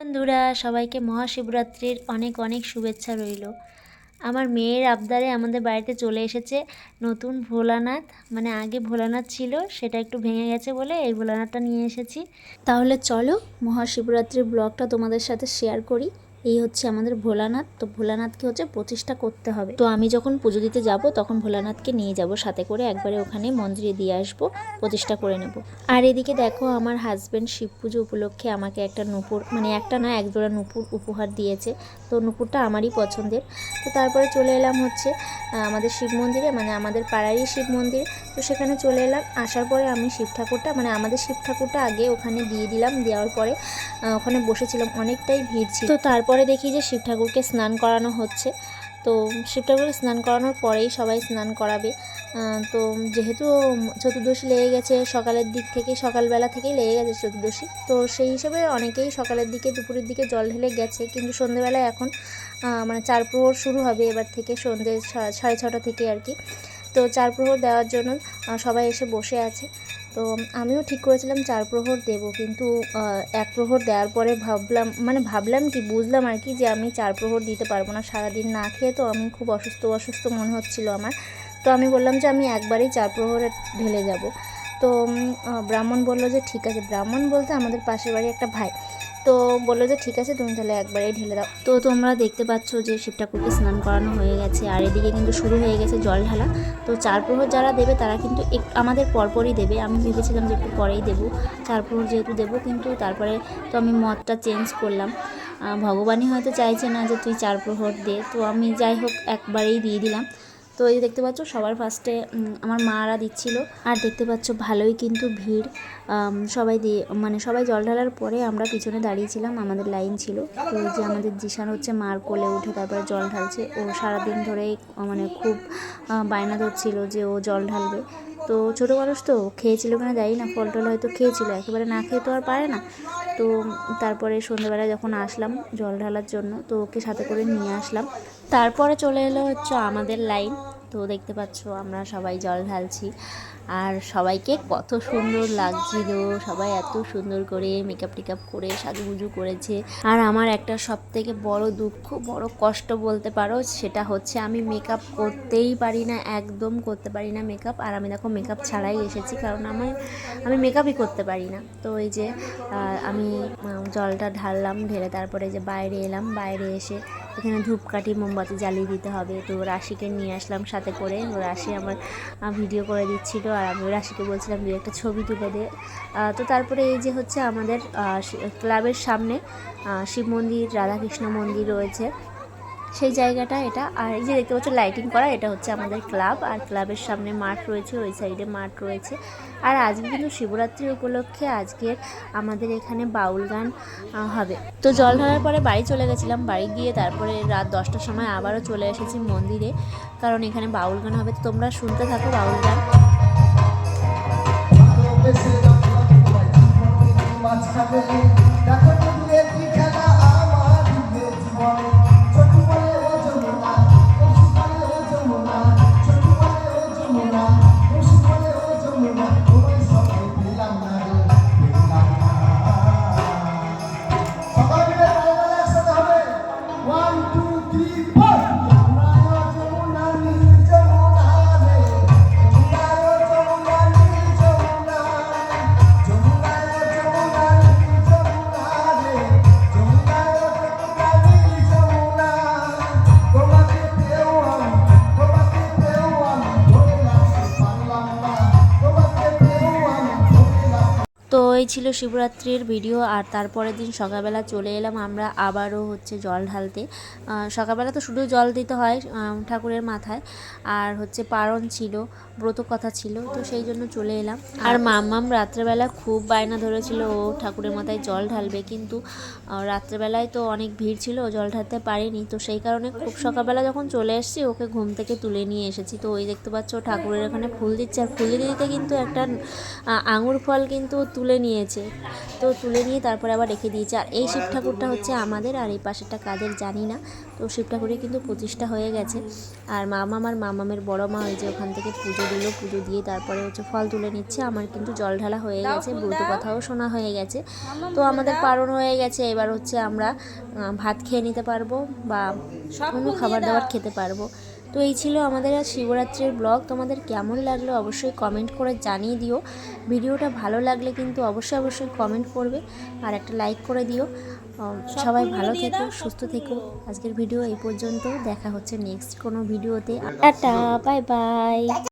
বন্ধুরা, সবাইকে মহাশিবরাত্রির অনেক অনেক শুভেচ্ছা রইল। আমার মেয়ের আবদারে আমাদের বাড়িতে চলে এসেছে নতুন ভোলানাথ। মানে আগে ভোলানাথ ছিল, সেটা একটু ভেঙে গেছে বলে এই ভোলানাথটা নিয়ে এসেছি। তাহলে চলো মহাশিবরাত্রির ব্লগটা তোমাদের সাথে শেয়ার করি। এই হচ্ছে আমাদের ভোলানাথ। তো ভোলানাথকে হচ্ছে প্রতিষ্ঠা করতে হবে। তো আমি যখন পুজো দিতে যাব, তখন ভোলানাথকে নিয়ে যাব সাথে করে একবারে ওখানে মন্দিরে দিয়ে আসব, প্রতিষ্ঠা করে নেব। আর এদিকে দেখো আমার হাজব্যান্ড শিব পুজো উপলক্ষে আমাকে একটা নুপুর মানে একটা না, একজোড়া নুপুর উপহার দিয়েছে। তো নুপুরটা আমারই পছন্দের। তো তারপরে চলে এলাম হচ্ছে আমাদের শিব মন্দিরে মানে আমাদের পাড়ারই শিব মন্দির। তো সেখানে চলে এলাম। আসার পরে আমি শিব ঠাকুরটা মানে আমাদের শিব ঠাকুরটা আগে ওখানে দিয়ে দিলাম। দেওয়ার পরে ওখানে বসেছিলাম। অনেকটাই ভিড় ছিল। তো তারপরে দেখি যে শিব ঠাকুরকে স্নান করানো হচ্ছে। তো শিব ঠাকুরকে স্নান করানোর পরেই সবাই স্নান করাবে। তো যেহেতু চতুর্দশী লেগে গেছে, সকালের দিক থেকে, সকালবেলা থেকেই লেগে গেছে চতুর্দশী। তো সেই হিসেবে অনেকেই সকালের দিকে, দুপুরের দিকে জল ঢেলে গেছে। কিন্তু সন্ধেবেলায় এখন মানে চার প্রহর শুরু হবে এবার থেকে সন্ধে সাড়ে ছটা থেকে আর কি। তো চার প্রহর দেওয়ার জন্য সবাই এসে বসে আছে। তো আমিও ঠিক করেছিলাম চার প্রহর দেব, কিন্তু এক প্রহর দেওয়ার পরে ভাবলাম মানে ভাবলাম কি, বুঝলাম আর কি যে আমি চার প্রহর দিতে পারব না। সারাদিন না খেয়ে তো আমি খুব অসুস্থ অসুস্থ মনে হচ্ছিল আমার। তো আমি বললাম যে আমি একবারেই চার প্রহরে ঢেলে যাব। তো ব্রাহ্মণ বলল যে ঠিক আছে। ব্রাহ্মণ বলতে আমাদের পাশের বাড়ি একটা ভাই। তো বলল যে, ঠিক আছে, তুমি তাহলে একবারেই ঢেলে দাও। তো তোমরা দেখতে পাচ্ছ যে শিব ঠাকুরকে স্নান করানো হয়ে গেছে। আর এদিকে কিন্তু শুরু হয়ে গেছে জল ঢালা। তো চার প্রহর যারা দেবে, তারা কিন্তু এক- আমাদের পরপরই দেবে। আমি ভেবেছিলাম যে, একটু পরেই দেবো। চার প্রহর যেহেতু দেবো, কিন্তু তারপরে তো আমি মতটা চেঞ্জ করলাম। ভগবানই হয়তো চাইছে না যে, তুই চার প্রহর দে। তো আমি যাই হোক, একবারেই দিয়ে দিলাম। তো এই দেখতে পাচ্ছ, সবার ফার্স্টে আমার মারা দিচ্ছিল। আর দেখতে পাচ্ছ, ভালোই কিন্তু ভিড়। সবাই দিয়ে মানে সবাই জল ঢালার পরে আমরা পিছনে দাঁড়িয়েছিলাম আমাদের লাইন ছিল। তো যে আমাদের জিশান হচ্ছে মার কোলে উঠে তারপরে জল ঢালছে। ও সারাদিন ধরে মানে খুব বায়না ধরছিল যে ও জল ঢালবে। তো ছোটো মানুষ তো খেয়েছিল কিনা জানি না ফল টল হয়তো খেয়েছিল, একেবারে না খেয়ে তো আর পারে না। তো তারপরে সন্ধ্যেবেলা যখন আসলাম জল ঢালার জন্য, তো ওকে সাথে করে নিয়ে আসলাম। তারপরে চলে এলো হচ্ছে আমাদের লাইন। তো দেখতে পাচ্ছ, আমরা সবাই জল ঢালছি। আর সবাইকে কত সুন্দর লাগছিল। সবাই এত সুন্দর করে মেকআপ টেকআপ করে সাজুগুজু করেছে। আর আমার একটা সব থেকে বড় দুঃখ, বড় কষ্ট বলতে পারো, সেটা হচ্ছে আমি মেকআপ করতেই পারি না, একদম করতে পারি না মেকআপ আর আমি দেখো মেকআপ ছাড়াই এসেছি, কারণ আমার, আমি মেকআপই করতে পারি না। তো এই যে আমি জলটা ঢাললাম, ঢেলে তারপরে যে বাইরে এলাম, বাইরে এসে এখানে ধূপকাঠি, মোমবাতি জ্বালিয়ে দিতে হবে। তো রাশিকে নিয়ে আসলাম সাথে করে। রাশি আমার ভিডিও করে দিচ্ছিল। আর আমি রাশিকে বলছিলাম দু একটা ছবি তুলে দে। তো তারপরে এই যে হচ্ছে আমাদের ক্লাবের সামনে শিব মন্দির, রাধাকৃষ্ণ মন্দির রয়েছে। সেই জায়গাটা এটা। আর এই যে দেখতে পাচ্ছ লাইটিং করা, এটা হচ্ছে আমাদের ক্লাব আর ক্লাবের সামনে মাঠ রয়েছে, ওই সাইডে মাঠ রয়েছে। আর আজকে কিন্তু শিবরাত্রি উপলক্ষে আজকের আমাদের এখানে বাউল গান হবে। তো জল ঢালার পরে বাড়ি চলে গেছিলাম, বাড়ি গিয়ে তারপরে রাত দশটার সময় আবারও চলে এসেছি মন্দিরে, কারণ এখানে বাউল গান হবে। তো তোমরা শুনতে থাকো বাউল গান। দেখো এই ছিল শিবরাত্রির ভিডিও আর তারপরের দিন সকালবেলা চলে এলাম আমরা আবারও হচ্ছে জল ঢালতে। সকালবেলা তো শুধু জল দিতে হয় ঠাকুরের মাথায়। আর হচ্ছে পারণ ছিল, ব্রত কথা ছিল, তো সেই জন্য চলে এলাম। আর মাম্মাম রাত্রেবেলা খুব বায়না ধরেছিল, ও ঠাকুরের মাথায় জল ঢালবে। কিন্তু রাত্রেবেলায় তো অনেক ভিড় ছিল, ও জল ঢালতে পারিনি। তো সেই কারণে খুব সকালবেলা যখন চলে এসেছি, ওকে ঘুম থেকে তুলে নিয়ে এসেছি। তো ওই দেখতে পাচ্ছ, ঠাকুরের ওখানে ফুল দিচ্ছে। আর ফুল দিতে দিতে কিন্তু একটা আঙুর ফল কিন্তু তুলে নিয়েছে। তো তুলে নিয়ে তারপরে আবার রেখে দিয়েছে। আর এই শিব ঠাকুরটা হচ্ছে আমাদের আর এই পাশেরটা কাদের জানি না। তো শিব ঠাকুরের কিন্তু প্রতিষ্ঠা হয়ে গেছে। আর মামা আমার মামামের বড় মা ওই যে ওখান থেকে পুজো দিল পুজো দিয়ে তারপরে হচ্ছে ফল তুলে নিচ্ছে। আমার কিন্তু জল ঢালা হয়ে গেছে ব্রত কথাও শোনা হয়ে গেছে। তো আমাদের পারণ হয়ে গেছে। এবার হচ্ছে আমরা ভাত খেয়ে নিতে পারব বা অন্য খাবার দাবার খেতে পারব। তো এই ছিল আমাদের আজ শিবরাত্রির ব্লগ। তোমাদের কেমন লাগল অবশ্যই কমেন্ট করে জানিয়ে দিও। ভিডিওটা ভালো লাগলে কিন্তু অবশ্যই অবশ্যই কমেন্ট করবে আর একটা লাইক করে দিও। সবাই ভালো থেকো সুস্থ থেকো। আজকের ভিডিও এই পর্যন্ত। দেখা হচ্ছে নেক্সট কোনো ভিডিওতে। Tata bye bye